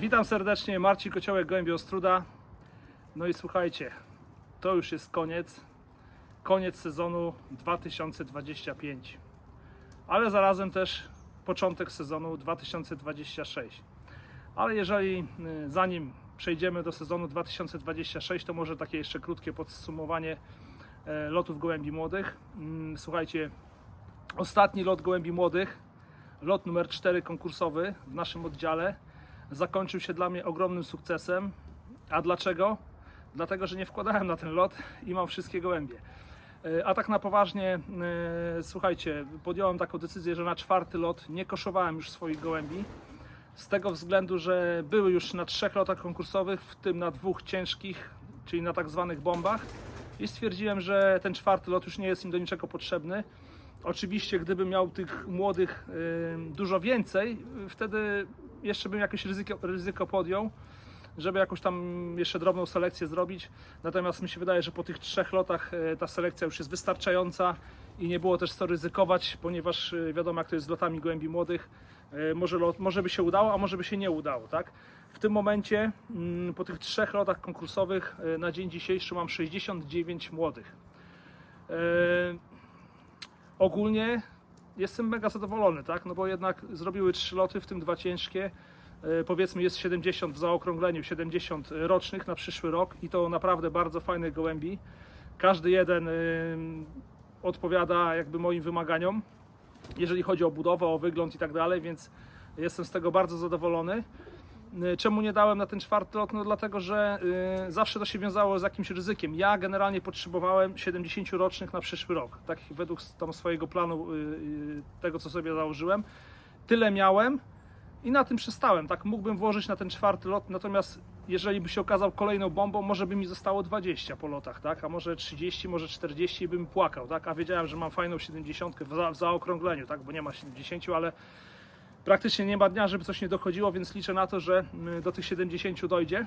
Witam serdecznie, Marcin Kociołek, Gołębie Ostruda. No i słuchajcie, to już jest koniec. Koniec sezonu 2025. Ale zarazem też początek sezonu 2026. Ale jeżeli y, zanim przejdziemy do sezonu 2026, to może takie jeszcze krótkie podsumowanie e, lotów gołębi młodych. Mm, Słuchajcie, ostatni lot gołębi młodych, lot numer 4 konkursowy w naszym oddziale, zakończył się dla mnie ogromnym sukcesem. A dlaczego? Dlatego, że nie wkładałem na ten lot i mam wszystkie gołębie. E, A tak na poważnie, e, słuchajcie, podjąłem taką decyzję, że na czwarty lot nie koszowałem już swoich gołębi. Z tego względu, że były już na trzech lotach konkursowych, w tym na dwóch ciężkich, czyli na tak zwanych bombach. I stwierdziłem, że ten czwarty lot już nie jest im do niczego potrzebny. Oczywiście, gdybym miał tych młodych y, dużo więcej, wtedy jeszcze bym jakieś ryzyko, ryzyko podjął, żeby jakąś tam jeszcze drobną selekcję zrobić. Natomiast mi się wydaje, że po tych trzech lotach y, ta selekcja już jest wystarczająca i nie było też co ryzykować, ponieważ y, wiadomo, jak to jest z lotami gołębi młodych. Y, Może, lot, może by się udało, a może by się nie udało, tak? W tym momencie, mm, po tych trzech lotach konkursowych, na dzień dzisiejszy mam 69 młodych. Ogólnie jestem mega zadowolony, tak? No bo jednak zrobiły trzy loty, w tym dwa ciężkie. E, Powiedzmy jest 70 w zaokrągleniu, 70 rocznych na przyszły rok i to naprawdę bardzo fajnych gołębi. Każdy jeden odpowiada jakby moim wymaganiom, jeżeli chodzi o budowę, o wygląd i tak dalej, więc jestem z tego bardzo zadowolony. Y, Czemu nie dałem na ten czwarty lot? No dlatego, że y, zawsze to się wiązało z jakimś ryzykiem. Ja generalnie potrzebowałem 70 rocznych na przyszły rok, tak według tam swojego planu, y, tego co sobie założyłem. Tyle miałem i na tym przestałem. Tak mógłbym włożyć na ten czwarty lot, natomiast jeżeli by się okazał kolejną bombą, może by mi zostało 20 po lotach, tak? A może 30, może 40 i bym płakał, tak? A wiedziałem, że mam fajną 70 w, za, w zaokrągleniu, tak? Bo nie ma 70, ale praktycznie nie ma dnia, żeby coś nie dochodziło, więc liczę na to, że y, do tych 70 dojdzie.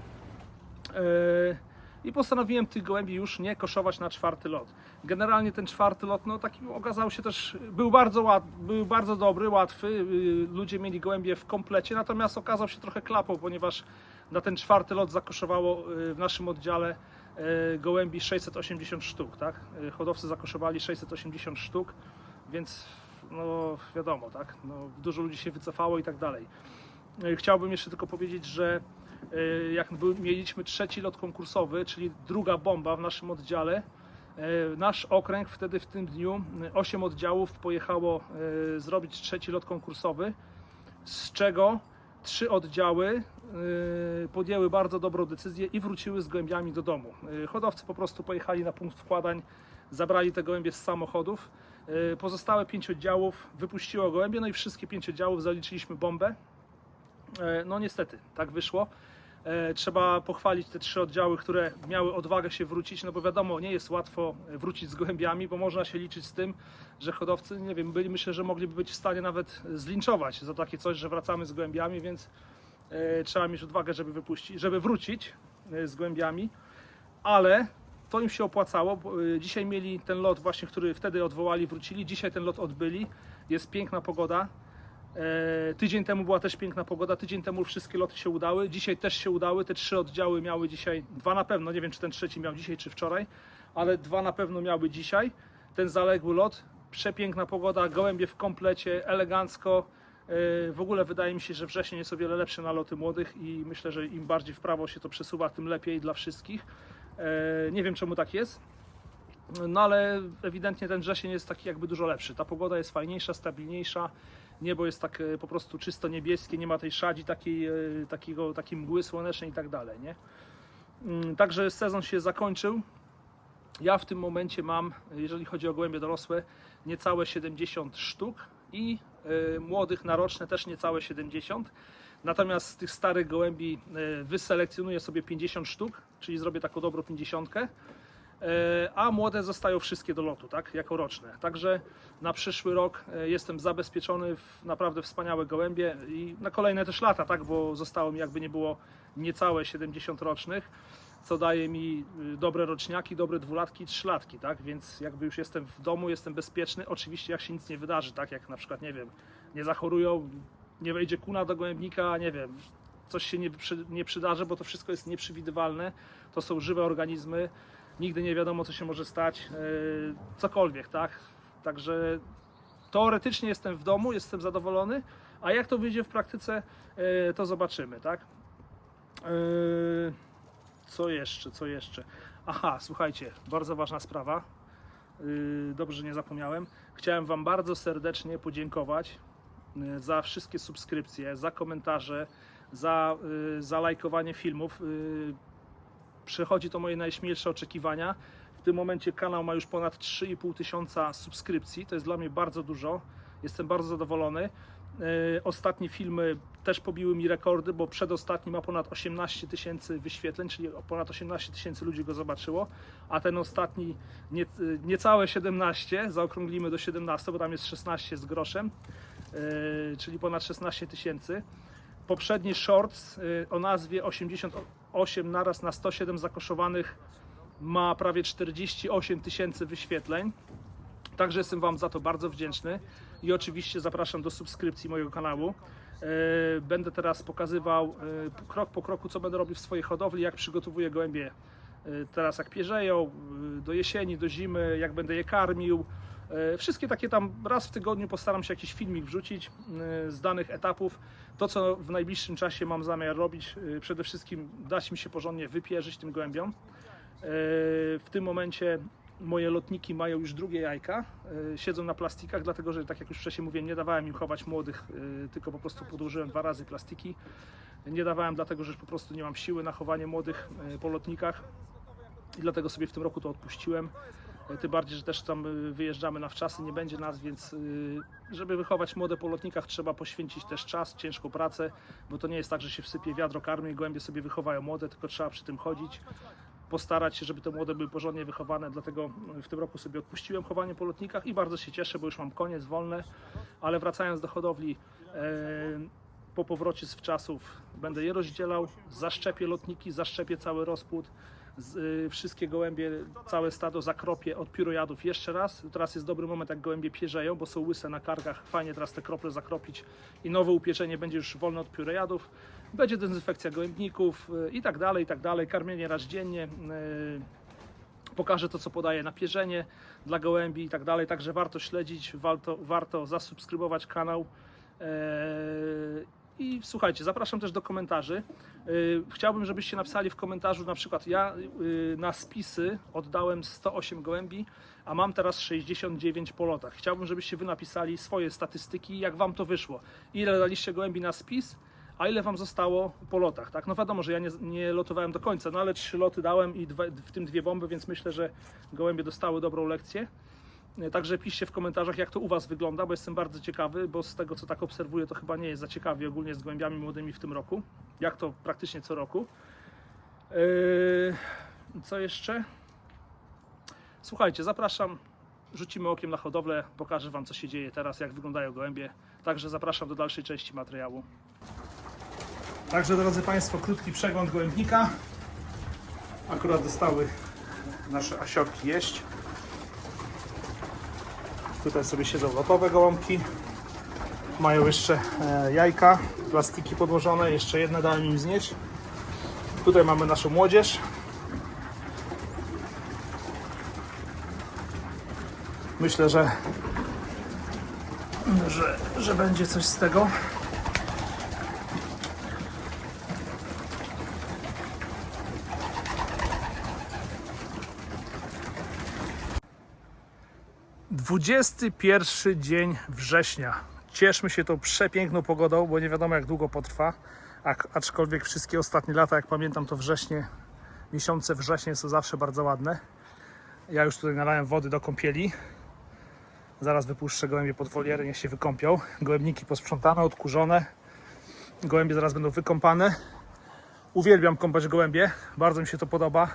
Yy, I postanowiłem tych gołębi już nie koszować na czwarty lot. Generalnie ten czwarty lot, no taki okazał się też, był bardzo, był bardzo dobry, łatwy. Yy, Ludzie mieli gołębie w komplecie, natomiast okazał się trochę klapą, ponieważ na ten czwarty lot zakoszowało yy, w naszym oddziale yy, gołębi 680 sztuk, tak? Hodowcy zakoszowali 680 sztuk, więc no wiadomo, tak? No, dużo ludzi się wycofało i tak dalej. Yy, Chciałbym jeszcze tylko powiedzieć, że yy, jak mieliśmy trzeci lot konkursowy, czyli druga bomba w naszym oddziale, yy, nasz okręg wtedy w tym dniu, 8 oddziałów pojechało zrobić trzeci lot konkursowy, z czego trzy oddziały podjęły bardzo dobrą decyzję i wróciły z gołębiami do domu. Hodowcy po prostu pojechali na punkt wkładań, zabrali te gołębie z samochodów. Yy, Pozostałe pięć oddziałów wypuściło gołębie, no i wszystkie pięć oddziałów zaliczyliśmy bombę. E, No niestety, tak wyszło. E, Trzeba pochwalić te trzy oddziały, które miały odwagę się wrócić, no bo wiadomo, nie jest łatwo wrócić z gołębiami, bo można się liczyć z tym, że hodowcy, nie wiem, byli, myślę, że mogliby być w stanie nawet zlinczować za takie coś, że wracamy z gołębiami, więc trzeba mieć odwagę, żeby wypuścić, żeby wrócić z gołębiami, ale to im się opłacało. e, Dzisiaj mieli ten lot właśnie, który wtedy odwołali, wrócili. Dzisiaj ten lot odbyli. Jest piękna pogoda. E, Tydzień temu była też piękna pogoda, tydzień temu wszystkie loty się udały, dzisiaj też się udały, te trzy oddziały miały dzisiaj, dwa na pewno, nie wiem czy ten trzeci miał dzisiaj czy wczoraj, ale dwa na pewno miały dzisiaj, ten zaległy lot, przepiękna pogoda, gołębie w komplecie, elegancko, E, w ogóle wydaje mi się, że wrzesień jest o wiele lepszy na loty młodych i myślę, że im bardziej w prawo się to przesuwa, tym lepiej dla wszystkich. E, Nie wiem czemu tak jest, no ale ewidentnie ten wrzesień jest taki jakby dużo lepszy. Ta pogoda jest fajniejsza, stabilniejsza. Niebo jest tak e, po prostu czysto niebieskie, nie ma tej szadzi takiej, e, takiego, takiej mgły słonecznej i tak dalej, nie? Mm, Także sezon się zakończył. Ja w tym momencie mam, jeżeli chodzi o gołębie dorosłe, niecałe 70 sztuk i młodych na roczne też niecałe 70. Natomiast z tych starych gołębi e, wyselekcjonuję sobie 50 sztuk, czyli zrobię taką dobrą 50. E, a młode zostają wszystkie do lotu, tak, jako roczne. Także na przyszły rok e, jestem zabezpieczony w naprawdę wspaniałe gołębie i na kolejne też lata, tak, bo zostało mi jakby nie było niecałe 70 rocznych, co daje mi dobre roczniaki, dobre dwulatki, trzylatki, tak, więc jakby już jestem w domu, jestem bezpieczny, oczywiście jak się nic nie wydarzy, tak, jak na przykład, nie wiem, nie zachorują, nie wejdzie kuna do gołębnika, nie wiem, coś się nie, przy, nie przydarzy, bo to wszystko jest nieprzewidywalne. To są żywe organizmy, nigdy nie wiadomo, co się może stać, e, cokolwiek, tak? Także teoretycznie jestem w domu, jestem zadowolony, a jak to wyjdzie w praktyce, e, to zobaczymy, tak? E, Co jeszcze, co jeszcze? Aha, słuchajcie, bardzo ważna sprawa. Yy, Dobrze, że nie zapomniałem. Chciałem Wam bardzo serdecznie podziękować yy, za wszystkie subskrypcje, za komentarze, za, yy, za lajkowanie filmów. Yy, Przechodzi to moje najśmielsze oczekiwania. W tym momencie kanał ma już ponad 3,5 tysiąca subskrypcji. To jest dla mnie bardzo dużo. Jestem bardzo zadowolony. Ostatnie filmy też pobiły mi rekordy, bo przedostatni ma ponad 18 tysięcy wyświetleń, czyli ponad 18 tysięcy ludzi go zobaczyło, a ten ostatni nie, niecałe 17, zaokrąglimy do 17, bo tam jest 16 z groszem, czyli ponad 16 tysięcy. Poprzedni shorts yy, o nazwie 88 naraz na 107 zakoszowanych ma prawie 48 tysięcy wyświetleń. Także jestem Wam za to bardzo wdzięczny i oczywiście zapraszam do subskrypcji mojego kanału. E, Będę teraz pokazywał krok po kroku, co będę robił w swojej hodowli, jak przygotowuję gołębie teraz jak pierzeją, do jesieni, do zimy, jak będę je karmił. E, Wszystkie takie tam raz w tygodniu postaram się jakiś filmik wrzucić e, z danych etapów. To, co w najbliższym czasie mam zamiar robić, e, przede wszystkim dać mi się porządnie wypierzyć tym gołębiom. W tym momencie moje lotniki mają już drugie jajka, siedzą na plastikach, dlatego że tak jak już wcześniej mówiłem, nie dawałem im chować młodych, tylko po prostu podłożyłem dwa razy plastiki. Nie dawałem dlatego, że po prostu nie mam siły na chowanie młodych po lotnikach i dlatego sobie w tym roku to odpuściłem. Tym bardziej, że też tam e, wyjeżdżamy na wczasy, nie będzie nas, więc e, żeby wychować młode po lotnikach trzeba poświęcić też czas, ciężką pracę, bo to nie jest tak, że się wsypie wiadro karmy i gołębie sobie wychowają młode, tylko trzeba przy tym chodzić postarać się, żeby te młode były porządnie wychowane, dlatego w tym roku sobie odpuściłem chowanie po lotnikach i bardzo się cieszę, bo już mam koniec wolne, ale wracając do hodowli, e, po powrocie z wczasów będę je rozdzielał, zaszczepię lotniki, zaszczepię cały rozpłód, z, y, wszystkie gołębie, całe stado zakropię od pirojadów jeszcze raz. Teraz jest dobry moment, jak gołębie pierzeją, bo są łyse na karkach. Fajnie teraz te krople zakropić i nowe upieczenie będzie już wolne od pirojadów. Będzie dezynfekcja gołębników y, i tak dalej, i tak dalej. Karmienie raz dziennie. y, Pokażę to, co podaję na pierzenie dla gołębi i tak dalej. Także warto śledzić, warto, warto zasubskrybować kanał. Eee, I słuchajcie, zapraszam też do komentarzy. Yy, Chciałbym, żebyście napisali w komentarzu na przykład ja yy, na spisy oddałem 108 gołębi, a mam teraz 69 po lotach. Chciałbym, żebyście wy napisali swoje statystyki, jak wam to wyszło. Ile daliście gołębi na spis, a ile wam zostało po lotach, tak? No wiadomo, że ja nie, nie lotowałem do końca, no ale trzy loty dałem i dwa, w tym dwie bomby, więc myślę, że gołębie dostały dobrą lekcję. Także piszcie w komentarzach, jak to u Was wygląda, bo jestem bardzo ciekawy, bo z tego co tak obserwuję, to chyba nie jest za ciekawie ogólnie z gołębiami młodymi w tym roku. Jak to praktycznie co roku. Yy, co jeszcze? Słuchajcie, zapraszam. Rzucimy okiem na hodowlę, pokażę Wam, co się dzieje teraz, jak wyglądają gołębie. Także zapraszam do dalszej części materiału. Także, drodzy Państwo, krótki przegląd gołębnika. Akurat dostały nasze asiorki jeść. Tutaj sobie siedzą lotowe gołąbki. Mają jeszcze e, jajka, plastiki podłożone, jeszcze jedne dałem im znieść. Tutaj mamy naszą młodzież. Myślę, że, że, że będzie coś z tego. Dwudziesty pierwszy dzień września. Cieszmy się tą przepiękną pogodą, bo nie wiadomo jak długo potrwa. Aczkolwiek wszystkie ostatnie lata, jak pamiętam, to wrześnie, miesiące wrześnie są zawsze bardzo ładne. Ja już tutaj nalałem wody do kąpieli. Zaraz wypuszczę gołębie pod woliery, niech się wykąpią. Gołębniki posprzątane, odkurzone. Gołębie zaraz będą wykąpane. Uwielbiam kąpać gołębie, bardzo mi się to podoba.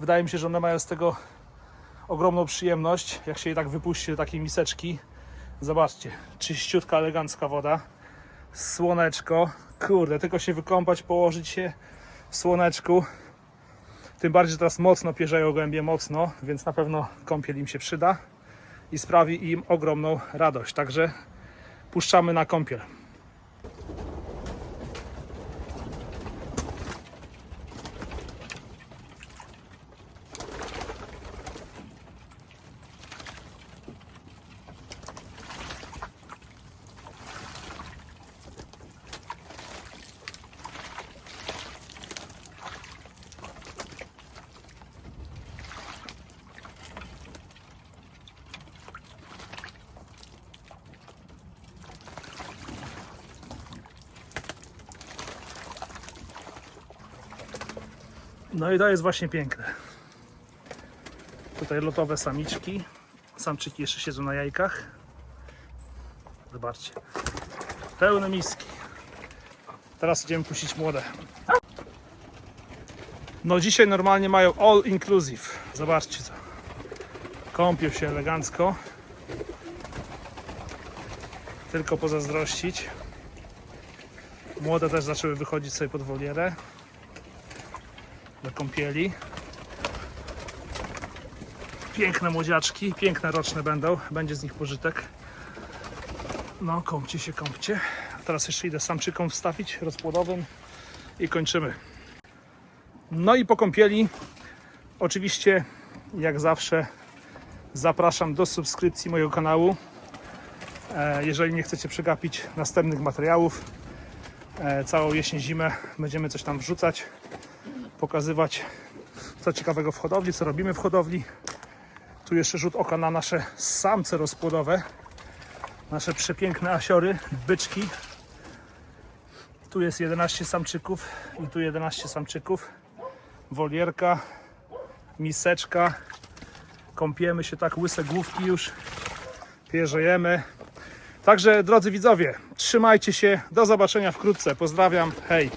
Wydaje mi się, że one mają z tego ogromną przyjemność, jak się je tak wypuści do takiej miseczki. Zobaczcie, czyściutka, elegancka woda, słoneczko, kurde, tylko się wykąpać, położyć się w słoneczku. Tym bardziej, że teraz mocno pierzeją gołębie, mocno, więc na pewno kąpiel im się przyda i sprawi im ogromną radość. Także puszczamy na kąpiel. No i to jest właśnie piękne. Tutaj lotowe samiczki. Samczyki jeszcze siedzą na jajkach. Zobaczcie. Pełne miski. Teraz idziemy puścić młode. No dzisiaj normalnie mają all inclusive. Zobaczcie to. Kąpią się elegancko. Tylko pozazdrościć. Młode też zaczęły wychodzić sobie pod wolierę. Do kąpieli. Piękne młodziaczki, piękne roczne będą. Będzie z nich pożytek. No, kąpcie się, kąpcie. A teraz jeszcze idę samczykom wstawić rozpłodowym i kończymy. No i po kąpieli, oczywiście, jak zawsze, zapraszam do subskrypcji mojego kanału. E, Jeżeli nie chcecie przegapić następnych materiałów, e, całą jesień, zimę będziemy coś tam wrzucać, pokazywać co ciekawego w hodowli, co robimy w hodowli. Tu jeszcze rzut oka na nasze samce rozpłodowe, nasze przepiękne asiory, byczki. Tu jest 11 samczyków i tu 11 samczyków. Wolierka, miseczka. Kąpiemy się tak, łyse główki już. Pierzejemy. Także drodzy widzowie, trzymajcie się. Do zobaczenia wkrótce. Pozdrawiam. Hej.